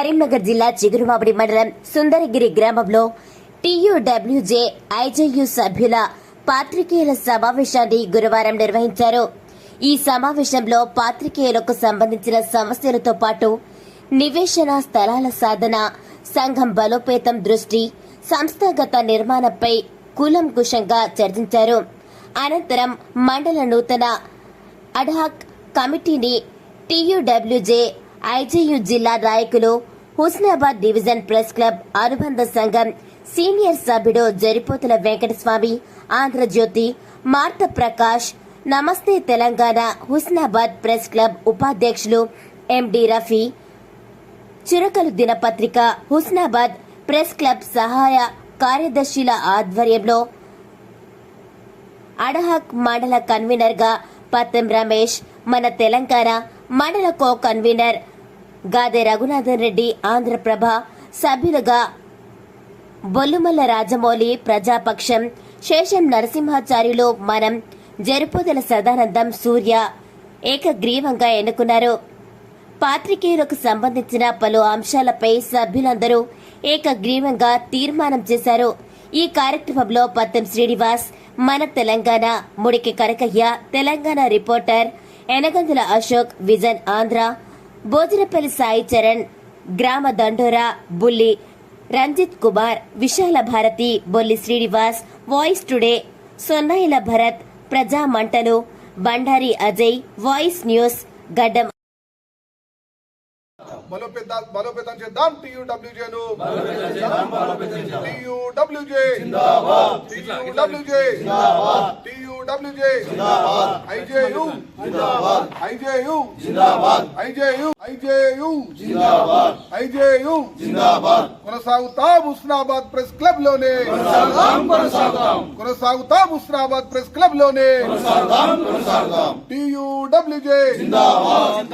కరీంనగర్ జిల్లా చిగురుమామిడి మండలం సుందరగిరి గ్రామంలో టీయూడబ్ల్యూజే ఐజేయు సభ్యుల పాత్రికేయుల సమావేశాన్ని గురువారం నిర్వహించారు. ఈ సమావేశంలో పాత్రికేయులకు సంబంధించిన సమస్యలతో పాటు నివేశన స్థలాల సాధన సంఘం బలోపేతం దృష్టి సంస్థాగత నిర్మాణంపై కూలంకుషంగా చర్చించారు. అనంతరం మండల నూతన అడ్హాక్ కమిటీని టీయూడబ్ల్యూజే ఐజేయు జిల్లా నాయకులు హుస్నాబాద్ డివిజన్ ప్రెస్ క్లబ్ అనుబంధ సంఘం సీనియర్ సభ్యుడు జరిపోతుల వెంకటస్వామి ఆంధ్రజ్యోతి మార్త ప్రకాష్ నమస్తే తెలంగాణ హుస్నాబాద్ ప్రెస్ క్లబ్ ఉపాధ్యక్షులు ఎండి రఫీ చురకలు దినపత్రిక హుస్నాబాద్ ప్రెస్ క్లబ్ సహాయ కార్యదర్శుల ఆధ్వర్యంలో అడహక్ మండల కన్వీనర్గా పత్తం రమేష్ మన తెలంగాణ మండల కో కన్వీనర్ గాదె రఘునాథన్ రెడ్డి ఆంధ్రప్రభ సభ్యులుగా బొల్లుమల్ల రాజమౌళి ప్రజాపక్షం శేషం నరసింహాచార్యులు మనం జరుపుదల సదానందం సూర్య ఏకగ్రీవంగా ఎన్నుకున్నారు. పాత్రికేయులకు సంబంధించిన పలు అంశాలపై సభ్యులందరూ ఏకగ్రీవంగా తీర్మానం చేశారు. ఈ కార్యక్రమంలో పత్తం Srinivas Mana Telangana Mudiki Kanakaiah Telangana reporter Enagandula Ashok vision Andhra Bhojanapalli Sai Charan Grama Dandora Bulli Ranjith Kumar Visala Bharathi Bolli Srinivas voice today Sonnayila Bharath Praja Mantalu Bandari Ajay voice news గడ్డం బలోపేత బలోపేతం చేద్దాం. టీయూడబ్ల్యూజేను TUWJ. TUWJ. TUWJ. IJU. IJU. IJU. IJU. IJU. కొనసాగుతాం Husnabad press క్లబ్లోనే కొనసాగుతాం. Husnabad press క్లబ్లోనే TUWJ.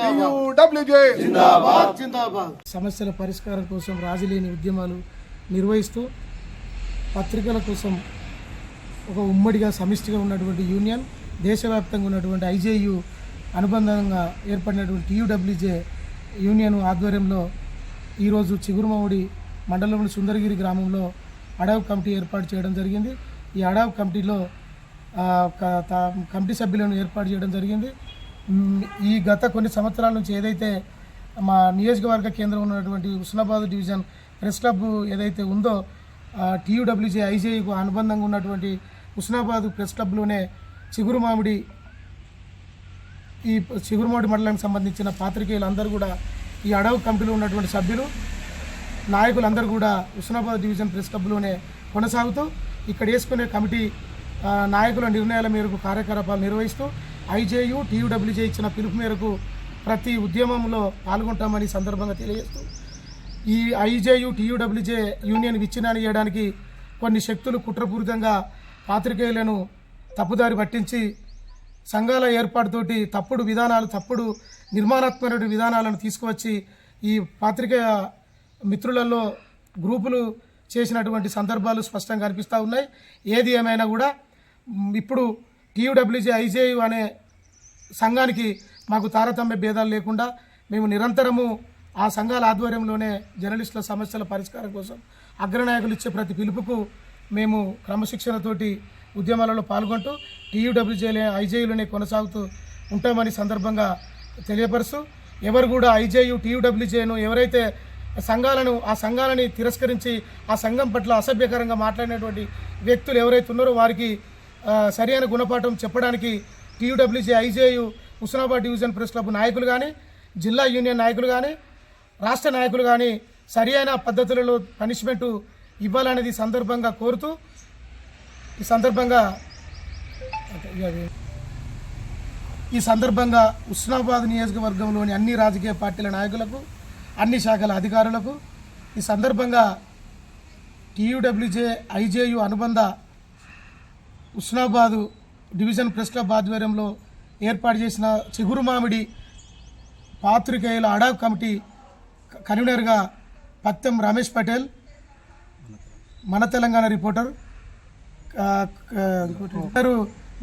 TUWJ. సమస్యల పరిష్కారం కోసం రాజులేని ఉద్యమాలు నిర్వహిస్తూ పత్రికల కోసం ఒక ఉమ్మడిగా సమిష్టిగా ఉన్నటువంటి యూనియన్ దేశవ్యాప్తంగా ఉన్నటువంటి ఐజేయు అనుబంధంగా ఏర్పడినటువంటి టీయూడబ్ల్యూజే యూనియన్ ఆధ్వర్యంలో ఈరోజు చిగురుమావుడి మండలంలోని సుందరగిరి గ్రామంలో అడవ్ కమిటీ ఏర్పాటు చేయడం జరిగింది. ఈ అడవ్ కమిటీలో కమిటీ సభ్యులను ఏర్పాటు చేయడం జరిగింది. ఈ గత కొన్ని సంవత్సరాల నుంచి ఏదైతే మా నియోజకవర్గ కేంద్రం ఉన్నటువంటి హుస్నాబాద్ డివిజన్ ప్రెస్ క్లబ్ ఏదైతే ఉందో టీయూడబ్ల్యూజే ఐజేయుకు అనుబంధంగా ఉన్నటువంటి హుస్నాబాద్ ప్రెస్ క్లబ్లోనే చిగురు మామిడి ఈ చిగురుమామిడి మండలానికి సంబంధించిన పాత్రికేయులందరూ కూడా ఈ అడవి కమిటీలో ఉన్నటువంటి సభ్యులు నాయకులందరూ కూడా హుస్నాబాద్ డివిజన్ ప్రెస్ క్లబ్లోనే కొనసాగుతూ ఇక్కడ వేసుకునే కమిటీ నాయకుల నిర్ణయాల మేరకు కార్యకలాపాలు నిర్వహిస్తూ ఐజేయు టీయూడబ్ల్యూజే ఇచ్చిన పిలుపు మేరకు ప్రతి ఉద్యమంలో పాల్గొంటామని సందర్భంగా తెలియజేస్తూ ఈ ఐజేయు టీయూడబ్ల్యూజే యూనియన్ విచ్ఛిన్నాన్ని చేయడానికి కొన్ని శక్తులు కుట్రపూరితంగా పాత్రికేయులను తప్పుదారి పట్టించి సంఘాల ఏర్పాటుతోటి తప్పుడు విధానాలు తప్పుడు నిర్మాణాత్మక విధానాలను తీసుకువచ్చి ఈ పాత్రికేయ మిత్రులలో గ్రూపులు చేసినటువంటి సందర్భాలు స్పష్టంగా కనిపిస్తూ ఉన్నాయి. ఏది ఏమైనా కూడా ఇప్పుడు టీయూడబ్ల్యూజే ఐజేయు అనే సంఘానికి మాకు తారతమ్య భేదాలు లేకుండా మేము నిరంతరము ఆ సంఘాల ఆధ్వర్యంలోనే జర్నలిస్టుల సమస్యల పరిష్కారం కోసం అగ్రనాయకులు ఇచ్చే ప్రతి పిలుపుకు మేము క్రమశిక్షణతోటి ఉద్యమాలలో పాల్గొంటూ టీయూడబ్ల్యూజేలే ఐజేయులనే కొనసాగుతూ ఉంటామని సందర్భంగా తెలియపరుస్తూ ఎవరు కూడా ఐజేయు టీయూడబ్ల్యూజేను ఎవరైతే సంఘాలను ఆ సంఘాలని తిరస్కరించి ఆ సంఘం పట్ల అసభ్యకరంగా మాట్లాడినటువంటి వ్యక్తులు ఎవరైతే ఉన్నారో వారికి సరైన గుణపాఠం చెప్పడానికి TUWJ IJU Husnabad division press club నాయకులు కానీ జిల్లా యూనియన్ నాయకులు కానీ రాష్ట్ర నాయకులు కానీ సరి అయిన పద్ధతులలో పనిష్మెంటు ఇవ్వాలనేది ఈ సందర్భంగా కోరుతూ ఈ సందర్భంగా ఈ సందర్భంగా ఉస్నాబాద్ నియోజకవర్గంలోని అన్ని రాజకీయ పార్టీల నాయకులకు అన్ని శాఖల అధికారులకు ఈ సందర్భంగా టీయూడబ్ల్యూజే ఐజేయు అనుబంధ ఉస్నాబాదు డివిజన్ ప్రెస్ క్లబ్ ఆధ్వర్యంలో ఏర్పాటు చేసిన చిగురు మామిడి పాత్రికేయుల అడా కమిటీ కన్వీనర్గా పత్తెం రమేష్ పటేల్ మన తెలంగాణ రిపోర్టర్ క- పేరు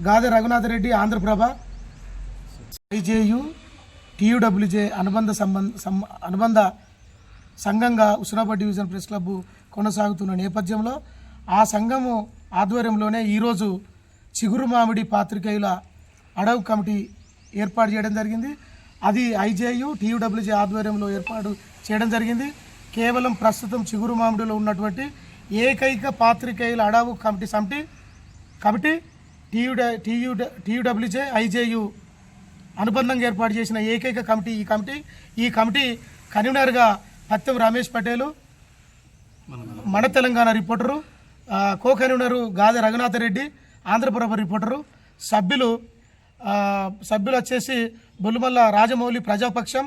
గాదె రఘునాథ రెడ్డి ఆంధ్రప్రభ ఐజేయు టీయూడబ్ల్యూజే అనుబంధ సంబంధ సం- అనుబంధ సంఘంగా హుస్నాబాద్ డివిజన్ ప్రెస్ క్లబ్ కొనసాగుతున్న నేపథ్యంలో ఆ సంఘము ఆధ్వర్యంలోనే ఈరోజు చిగురు మామిడి పాత్రికేయుల అడవ్ కమిటీ ఏర్పాటు చేయడం జరిగింది. అది ఐజేయు టీయూడబ్ల్యూజే ఆధ్వర్యంలో ఏర్పాటు చేయడం జరిగింది. కేవలం ప్రస్తుతం చిగురు మామిడిలో ఉన్నటువంటి ఏకైక పాత్రికేయుల అడవు committee సమిటి committee TU TU TUWJ IJU అనుబంధంగా ఏర్పాటు చేసిన ఏకైక కమిటీ ఈ కమిటీ. ఈ కమిటీ కన్వీనర్గా పత్యం Ramesh Patel Mana Telangana reporter co convener Gade Raghunatha Reddy Andhraprabha reporter సభ్యులు సభ్యులు వచ్చేసి బొల్లుమల్ల రాజమౌళి ప్రజాపక్షం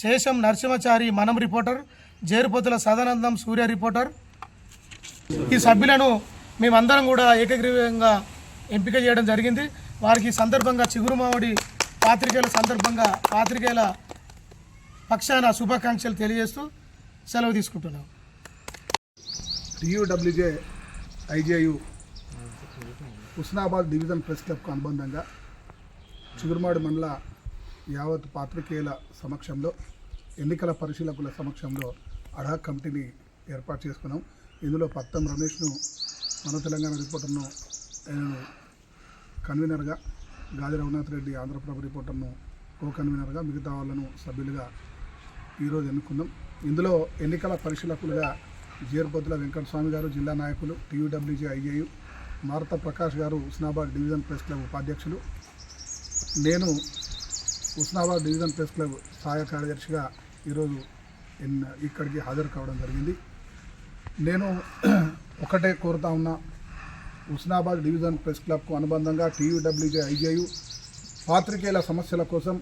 శేషం నరసింహచారి మనం రిపోర్టర్ జేరుపోతుల సదానందం సూర్య రిపోర్టర్. ఈ సభ్యులను మేమందరం కూడా ఏకగ్రీవంగా ఎంపిక చేయడం జరిగింది. వారికి సందర్భంగా చిగురుమావుడి పాత్రికేయుల సందర్భంగా పాత్రికేయుల పక్షాన శుభాకాంక్షలు తెలియజేస్తూ సెలవు తీసుకుంటున్నాం. TUWJ IJU Husnabad division press క్లబ్కు అనుబంధంగా చిగురుమాడు మండల యావత్ పాత్రికేయుల సమక్షంలో ఎన్నికల పరిశీలకుల సమక్షంలో అడా కమిటీని ఏర్పాటు చేసుకున్నాం. ఇందులో పత్తం రమేష్ను మన తెలంగాణ రిపోర్టర్ను నేను కన్వీనర్గా గాది రఘునాథ్ రెడ్డి ఆంధ్రప్రభ రిపోర్టర్ను కో కన్వీనర్గా మిగతా వాళ్ళను సభ్యులుగా ఈరోజు ఎన్నుకున్నాం. ఇందులో ఎన్నికల పరిశీలకులుగా జీర్బొద్దుల వెంకటస్వామి గారు జిల్లా నాయకులు టీయూడబ్ల్యూజీ ఐఏయు మారుత ప్రకాష్ గారు ఉస్నాబాద్ డివిజన్ ప్రెస్ క్లబ్ ఉపాధ్యక్షులు నేను ఉస్నాబాద్ డివిజన్ ప్రెస్ క్లబ్ సహాయ కార్యదర్శిగా ఈరోజు ఇక్కడికి హాజరు కావడం జరిగింది. నేను ఒకటే కోరుతా ఉన్నా ఉస్నాబాద్ డివిజన్ ప్రెస్ క్లబ్కు అనుబంధంగా టీయూడబ్ల్యూజే ఐజేయు పాత్రికేయుల సమస్యల కోసం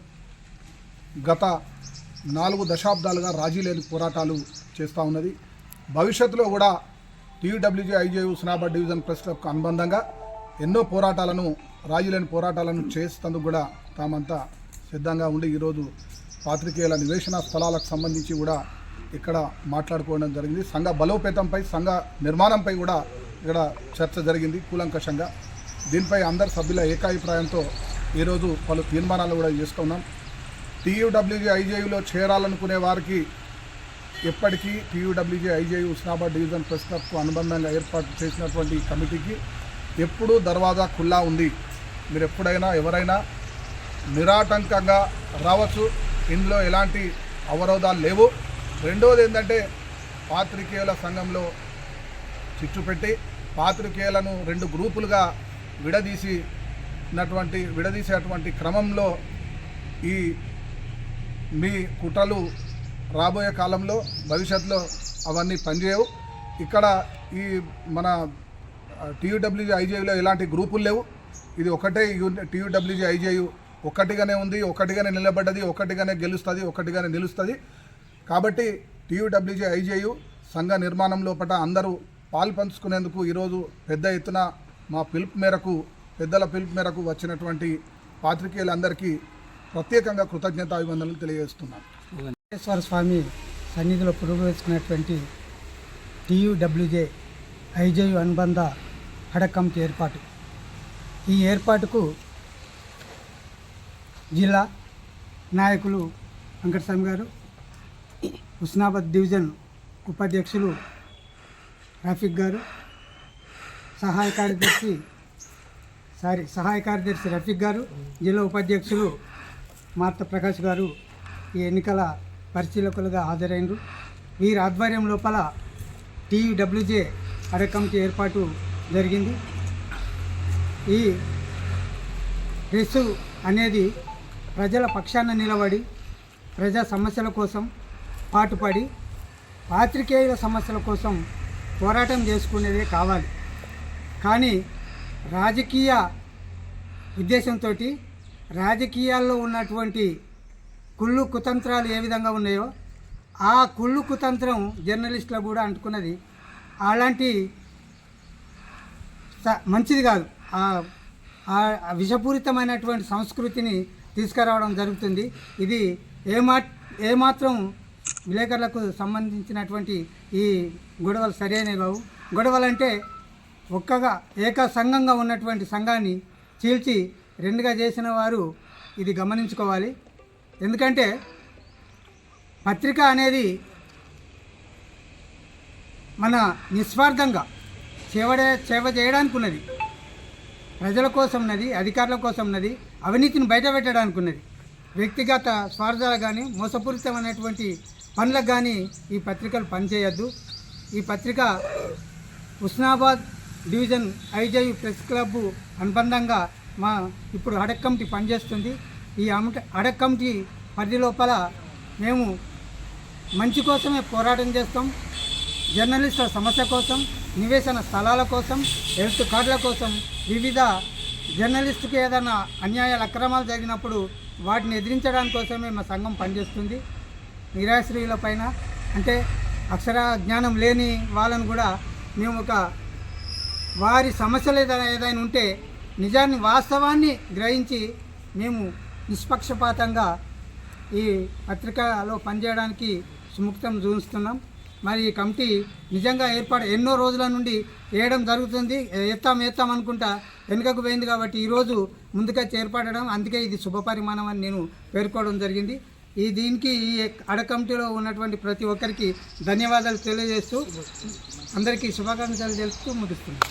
గత నాలుగు దశాబ్దాలుగా రాజీ లేని పోరాటాలు చేస్తూ ఉన్నది. భవిష్యత్తులో కూడా TUWJ IJU Husnabad division press క్లబ్కు అనుబంధంగా ఎన్నో పోరాటాలను రాజులేని పోరాటాలను చేసేందుకు కూడా తామంతా సిద్ధంగా ఉండి ఈరోజు పాత్రికేయుల నివేశన స్థలాలకు సంబంధించి కూడా ఇక్కడ మాట్లాడుకోవడం జరిగింది. సంఘ బలోపేతంపై సంఘ నిర్మాణంపై కూడా ఇక్కడ చర్చ జరిగింది కూలంకషంగా. దీనిపై అందరు సభ్యుల ఏకాభిప్రాయంతో ఈరోజు పలు తీర్మానాలు కూడా చేసుకున్నాం. టీయూడబ్ల్యూజీ ఐజేయులో చేరాలనుకునే వారికి ఎప్పటికీ TUWJ IJU Husnabad division press క్లబ్కు అనుబంధంగా ఏర్పాటు చేసినటువంటి కమిటీకి ఎప్పుడూ దర్వాజా ఖుల్లా ఉంది. మీరు ఎప్పుడైనా ఎవరైనా నిరాటంకంగా రావచ్చు. ఇందులో ఎలాంటి అవరోధాలు లేవు. రెండవది ఏంటంటే పాత్రికేయుల సంఘంలో చిచ్చు పెట్టి పాత్రికేయులను రెండు గ్రూపులుగా విడదీసినటువంటి విడదీసేటువంటి క్రమంలో ఈ మీ కుట్రలు రాబోయే కాలంలో భవిష్యత్తులో అవన్నీ పనిచేయవు. ఇక్కడ ఈ మన టీయూడబ్ల్యూజీ ఐజీలో ఎలాంటి గ్రూపులు లేవు. ఇది ఒకటే టీయూడబ్ల్యూజీ ఐజేయు ఒకటిగానే ఉంది ఒకటిగానే నిలబడ్డది ఒకటిగానే గెలుస్తుంది ఒకటిగానే నిలుస్తుంది. కాబట్టి టీయూడబ్ల్యూజీ ఐజేయు సంఘ నిర్మాణం లోపల అందరూ పాల్పంచుకునేందుకు ఈరోజు పెద్ద ఎత్తున మా పిలుపు మేరకు పెద్దల పిలుపు మేరకు వచ్చినటువంటి పాత్రికేయులందరికీ ప్రత్యేకంగా కృతజ్ఞతాభివందనలు తెలియజేస్తున్నాను. వెంకటేశ్వర స్వామి సన్నిధిలో పురోగమిస్తున్నటువంటి టీయూడబ్ల్యూజే ఐజేయు అనుబంధ హడ కమిటీ ఏర్పాటు. ఈ ఏర్పాటుకు జిల్లా నాయకులు వెంకటస్వామి గారు హుస్నాబాద్ డివిజన్ ఉపాధ్యక్షులు రఫీక్ గారు సహాయ కార్యదర్శి సారీ సహాయ కార్యదర్శి రఫీక్ గారు జిల్లా ఉపాధ్యక్షులు మార్త ప్రకాష్ గారు ఈ ఎన్నికల పరిశీలకులుగా హాజరైనరు వీరి ఆధ్వర్యం లోపల టీయూడబ్ల్యూజే అడకమిటీ ఏర్పాటు జరిగింది. ఈ ప్రెస్ అనేది ప్రజల పక్షాన నిలబడి ప్రజా సమస్యల కోసం పాటుపడి పాత్రికేయుల సమస్యల కోసం పోరాటం చేసుకునేదే కావాలి. కానీ రాజకీయ ఉద్దేశంతో రాజకీయాల్లో ఉన్నటువంటి కుళ్ళు కుతంత్రాలు ఏ విధంగా ఉన్నాయో ఆ కుళ్ళు కుతంత్రం జర్నలిస్టులు కూడా అంటుకున్నది. అలాంటి మంచిది కాదు. విషపూరితమైనటువంటి సంస్కృతిని తీసుకురావడం జరుగుతుంది. ఇది ఏమా ఏమాత్రం విలేకరులకు సంబంధించినటువంటి ఈ గొడవలు సరైనవి కావు. గొడవలంటే ఒక్కగా ఏక సంఘంగా ఉన్నటువంటి సంఘాన్ని చీల్చి రెండుగా చేసిన వారు ఇది గమనించుకోవాలి. ఎందుకంటే పత్రిక అనేది మన నిస్వార్థంగా చేవడే సేవ చేయడానికి ఉన్నది ప్రజల కోసం ఉన్నది అధికారుల కోసం ఉన్నది అవినీతిని బయటపెట్టడానికి ఉన్నది. వ్యక్తిగత స్వార్థాలు కానీ మోసపూరితమైనటువంటి పనులకు కానీ ఈ పత్రికలు పనిచేయద్దు. ఈ పత్రిక ఉస్నాబాద్ డివిజన్ ఐజై ప్రెస్ క్లబ్ అనుబంధంగా మా ఇప్పుడు అడక్ కమిటీ పనిచేస్తుంది. ఈ అమట- అడక్ కమిటీ పరిధి లోపల మేము మంచి కోసమే పోరాటం చేస్తాం. జర్నలిస్టుల సమస్య కోసం నివేశన స్థలాల కోసం హెల్త్ కార్డుల కోసం వివిధ జర్నలిస్టుకి ఏదైనా అన్యాయాలు అక్రమాలు జరిగినప్పుడు వాటిని ఎదిరించడానికి కోసమే మా సంఘం పనిచేస్తుంది. నిరాశ్రయుల పైన అంటే అక్షర జ్ఞానం లేని వాళ్ళను కూడా మేము ఒక వారి సమస్యలు ఏదైనా ఏదైనా ఉంటే నిజాన్ని వాస్తవాన్ని గ్రహించి మేము నిష్పక్షపాతంగా ఈ పత్రికలో పనిచేయడానికి సుముక్తం చూస్తున్నాం. మరి ఈ కమిటీ నిజంగా ఏర్పాటు ఎన్నో రోజుల నుండి వేయడం జరుగుతుంది. ఎత్తాం ఎత్తాం అనుకుంటా వెనుకకు పోయింది కాబట్టి ఈరోజు ముందుకొచ్చి ఏర్పడడం అందుకే ఇది శుభ పరిమాణం అని నేను పేర్కోవడం జరిగింది. ఈ దీనికి ఈ అడ కమిటీలో ఉన్నటువంటి ప్రతి ఒక్కరికి ధన్యవాదాలు తెలియజేస్తూ అందరికీ శుభాకాంక్షలు తెలుస్తూ ముగిస్తున్నాను.